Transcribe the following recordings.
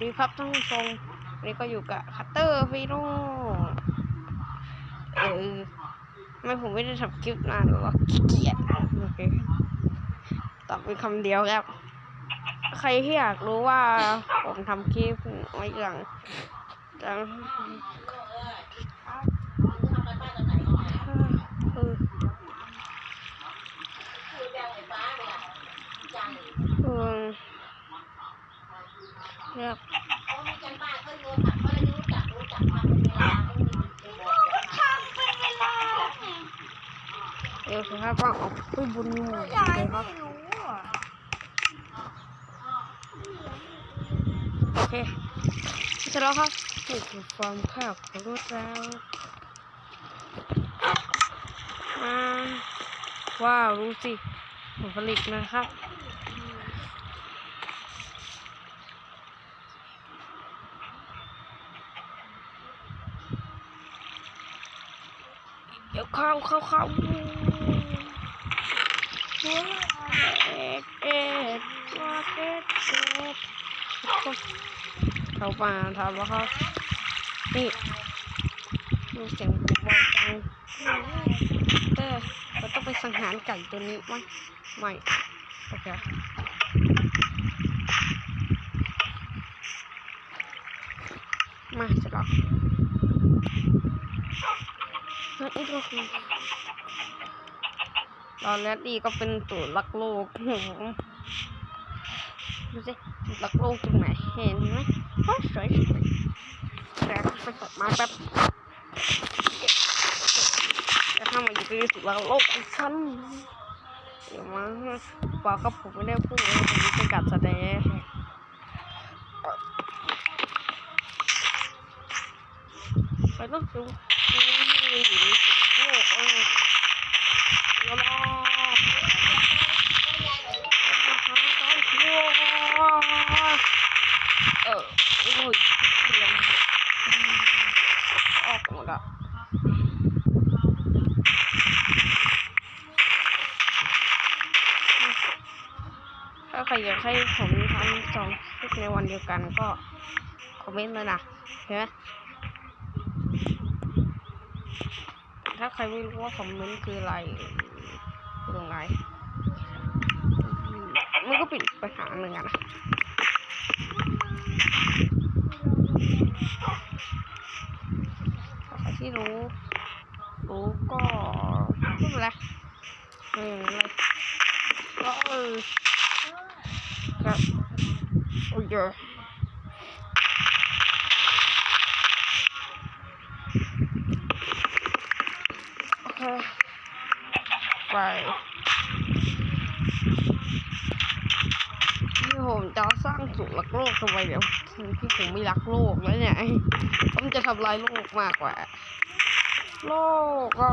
ดีครับท่านผู้ชมวันนี้ก็อยู่กับคัตเตอร์ฟีโร่เออไม่ผมไม่ได้ทำคลิปนานหรอขี้เกียจโอเคตอบเป็นคำเดียวครับ ใครที่อยากรู้ว่าผมทำคลิปไว้อย่างจังเออ เออเนี่ยเดี๋ยวสุภาก็ออกไปบุญเลยครับโอเคเสร็จแล้วครับนี่คือความข้าวของรถเราอ่าว้าวรู้สิผลผลิตนะครับ เดี๋ยวเข้าเข้าเข้าเอ็ดเอ็ดว่าเอ็ดเอ็ดเข้ามาทำแล้วครับนี่ดูเสียงผมเบาจังเออเราต้องไปสังหารไก่ตัวนี้มั้งไม่โอเคมาเสร็จแล้วนั่ นก็คือตอนแรกดีก็เป็นตัวรักโลกโหดูสิรักโลกตรงไหนเห็นไหมโอ้สวยสวยแต่ไปตัดม้แป๊บจะทำมาอยู่ที่สุดรักโลกของฉันเดี๋ยวมาบอกครับผมไม่ได้พูดเลยผมเป็นการแสดงไปต้องดู อยู่ในสุดโลกเออรอเออโอ้ยเสียงออกหมดอะถ้าใครอยากให้ผมทำสองคลิปในวันเดียวกันก็คอมเมนต์เลยนะเห็นไหม ถ้าใครไม่รู้ว่าคอมเมนต์คืออะไรตรงไหนมันก็ปิดไปหาหนึ่งอะนะใครที่รู้ รู้ก็ไม่เป็นไรไม่เป็นไรก็เออครับโอ้ยเยอะโอเค ไปที่ผมจะสร้างสูตรรักโลกทำไมเดี๋ยวที่ผมไม่รักโลกแล้วเนี่ยผมจะทำลายโลกมากกว่า โลกก็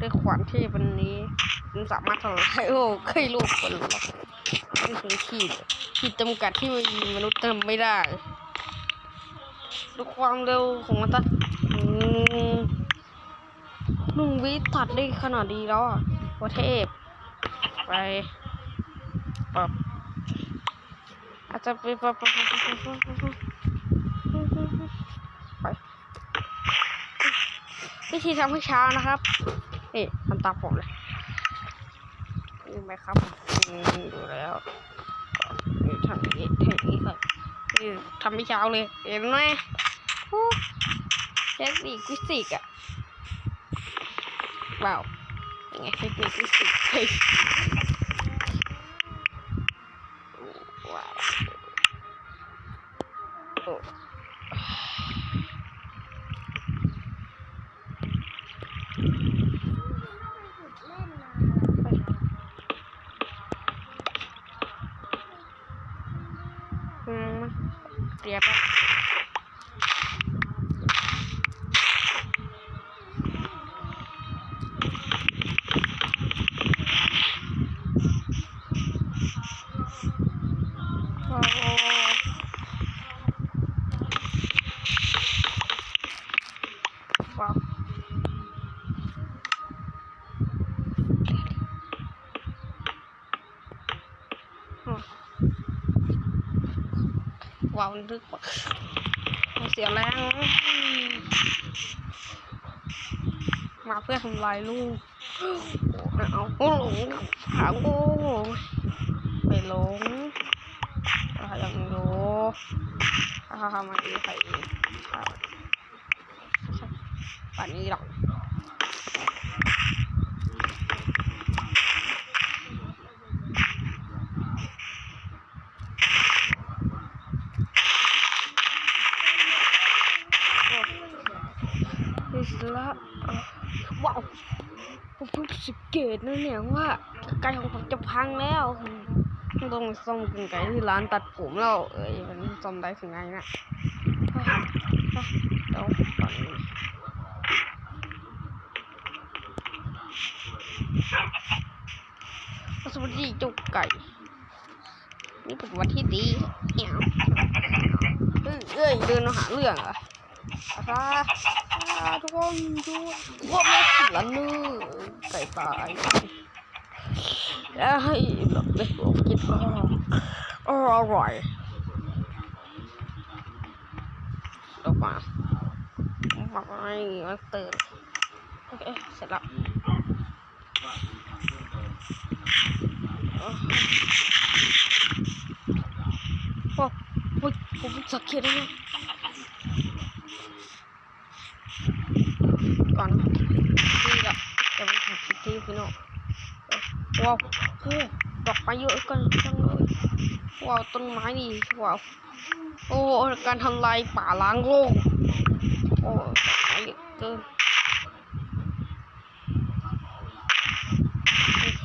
ด้วยขวานเทพวันนี้มันสามารถทำลายโลกให้โลกเป็นหรอกนี่คือขีดขีดจำกัดที่มนุษย์ทำไม่ได้ดูความเร็วของมันตะอืม หนึ่งวิตัดได้ขนาดดีแล้วอะประเทพไปปรับอาจจะไปปรับปรับปรับปรับปรับปรับไปวิธีทำให้ช้านะครับนี่ทำตามผมเลยนี่ไหมครับดูแล้วนี่ทำอย่างนี้ทำอย่างนี้ก่อนนี่ทำไม่เช้าเลยเห็นไหมเทคนิคฟิสิกส์อะ ว้าวยังไงเทคนิคฟิสิกส์เฮ้ยว้าวโอ้อืมเรียบอะว้าวว้าวอืม วาวบันทึกว่าเสียแรงมาเพื่อทำลายลูกเอาโอ้หลงหาโง่ไปหลงอะไรอย่างโง่ฮ่าฮ่ามาดีใครป่านนี้หรอก ดิสละอะว้าวผม เกตนะเนี่ยว่าไก่ของผมจะพังแล้วต้องซ่อมกึ่งไก่ที่ร้านตัดผมแล้วเอ้ยมันซ่อมได้ถึงไงนะเฮ้ยเฮ้ยเดี๋ยวก่อนสวัสดีจุกไก่ นี่เป็นวันที่ดีเอ้ยเดินมาหาเรื่องเหรออ่าอ่า ทุกคนดูว่าไม่สิละเนื้อไก่ตายแล้วให้หลับเลยผมกินอ๋ออร่อยออกมามาไปมาเติมโอเคเสร็จแล้วโอ้โหผมสังเกตได้ไง ก่อนนี่ก็จะเป็นของคิตตี้พี่โน่ว้าวโอ้ดอกไม้เยอะกันจังเลยว้าวต้นไม้นี่ว้าวโอ้การทำลายป่าล้างโลกโอ้ดอกไม้เยอะเกินโอเค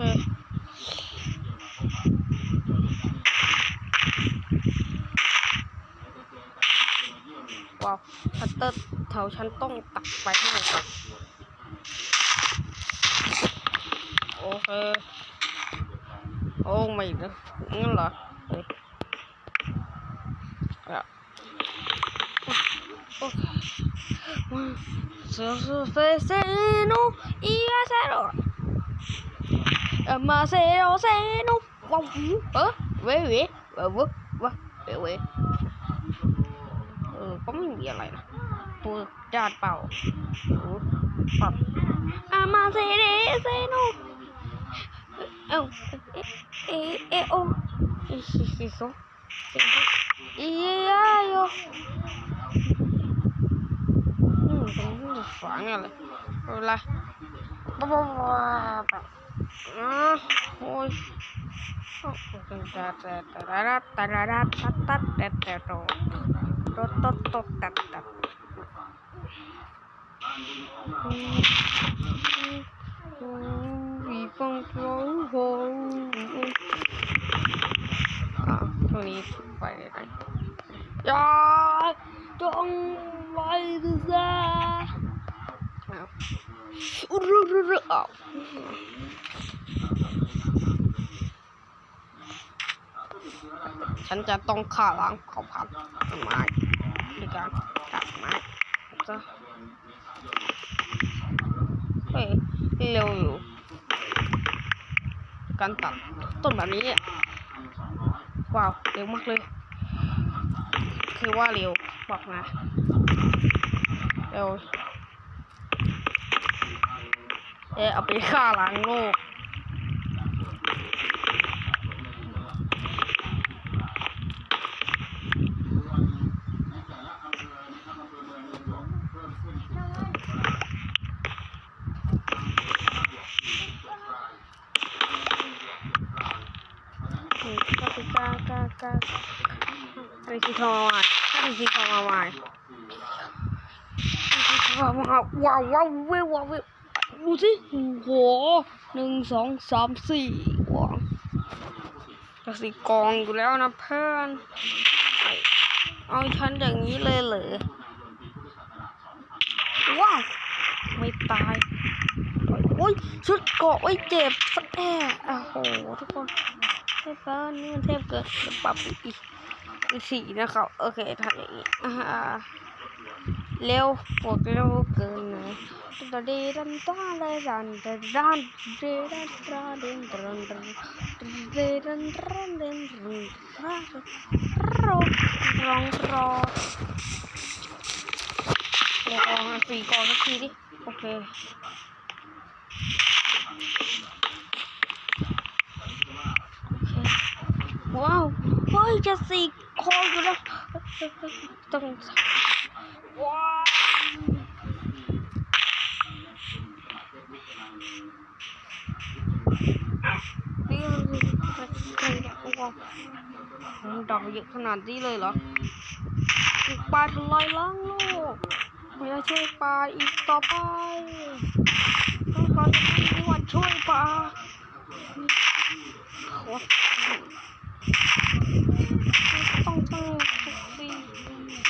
ว้าวคัตเตอร์แถวฉันต้องตักไปให้หมดก่อนโอเค โอ้ไม่นะงั้นเหรอเอ้ยอะโอ้เซโซเฟเซโนอีอาเซโรเอมาเซโรเซโนว้าวเออเว้ยเว้ยเว้ยเว้ยเว้ยเว้ยเออก็ไม่มีอะไรนะ ปูจาดเป่าปูปรับอามาเซเดเซโนเอ้าเอเอเอโออิซิซิโซอียาโยอืมตรงนี้จะฝังอะไรอะไรบ้าบ้าบ้าบ้าอ่าโอ้ยโอ้ยตาตาตาตาตาตาตาตาตาตาต มีฟองโอ้โหตรงนี้ไปเลไปอย่าจงไปดูซะอุรุรุรุอ้าฉันจะต้องฆ่าล้างเผ่าพันธุ์ไม้ด้วยการตัดไม้ซะ เฮ้ยเร็วอยู่ การตัดต้นแบบนี้เนี่ยว้าว เร็วมากเลย คือว่าเร็ว บอกนะ เร็วเอะเอาไปฆ่าล้างโลก อืมก็คือกากากา อะไรสีทองอะอะไรสีทองอะวายว้าวว้าวว้าวว้าวเว้ยว้าวเว้ยดูสิโอ้โหหนึ่งสองสามสี่ว้าวจะสีกองอยู่แล้วนะเพื่อนเอาฉันอย่างนี้เลยเหรอว้าวไม่ตายโอ้ยชุดเกาะไว้เจ็บสักแอ่โอ้โหทุกคนเทพเกินนี่มันเทพเกินปรับอีกอีก สีนะครับโอเคทำอย่างนี้อ่าเร็วปวดเร็วเกินนะตอนดีดันตาเลยดันดันดันเดดันตาเดนดันดันเดดันดันเดนดันรองรอรอมาสี่กองสักทีดิโอเคว้าวเฮ้ยจะสี่ คออยู่แล้วต้องว้าวนี่มันใครเนี่ยว้าวมันดอกเยอะขนาดนี้เลยเหรอปลาทลายล้างโลกไม่ได้ช่วยปลาอีกต่อไปต้องการที่ว่าช่วยปลาโอ้ต้ องตั้งสติ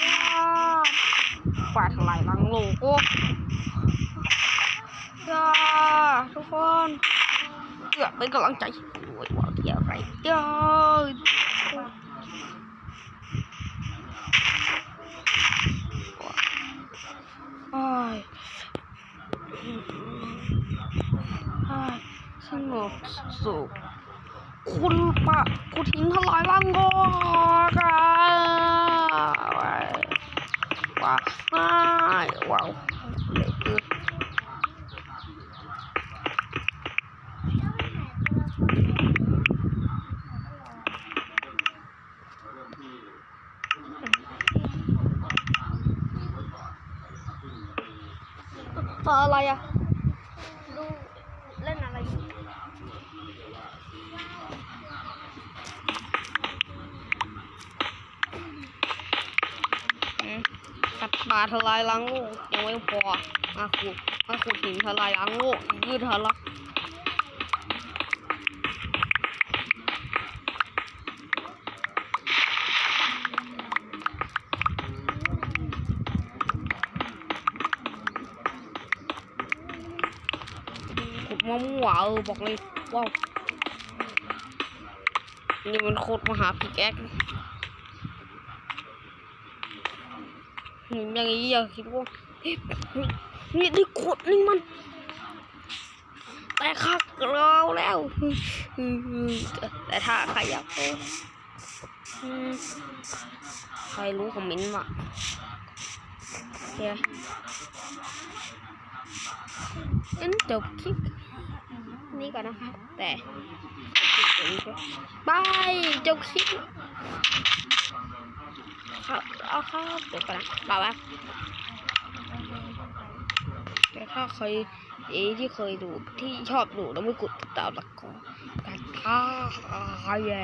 ว้าปลาทลายล้างโลกโอ้าทุกคนเกือบเป็นกำลังใจด้ยว่าวเที่ยวไรเด้อโอ้ยโอ้ยสงบสุขคุณปะคุณทิ้งทลายร่างโลกอะว้าย ว้าวว้ายว้าวเหลือเกินเอออะไรอะดูเล่นอะไรอยู่ อืม สัตว์ป่าทลายล้างโลกยังไม่พอมาขุดมาขุดหินทลายล้างโลกยืดทะลักขุดมะม่วงเออบอกเลยว้าวนี่มันโคตรมหาพิกแอค หนู อย่างนี้อย่าคิดว่านี่ได้ขดนี่มันแต่คักเราแล้ว แต่ถ้าใครอยากรู้ใครรู้คอมเมนต์มาโอเคงั้นจบคลิปนี้ก่อนนะคะ แต่บายจบคลิป ครับเอาครับเดี๋ยวก่อนนะบอกว่าแต่ถ้าเคยเอที่เคยดูที่ชอบดูแล้วไม่กดติดตามหลักของการฆ่าแย่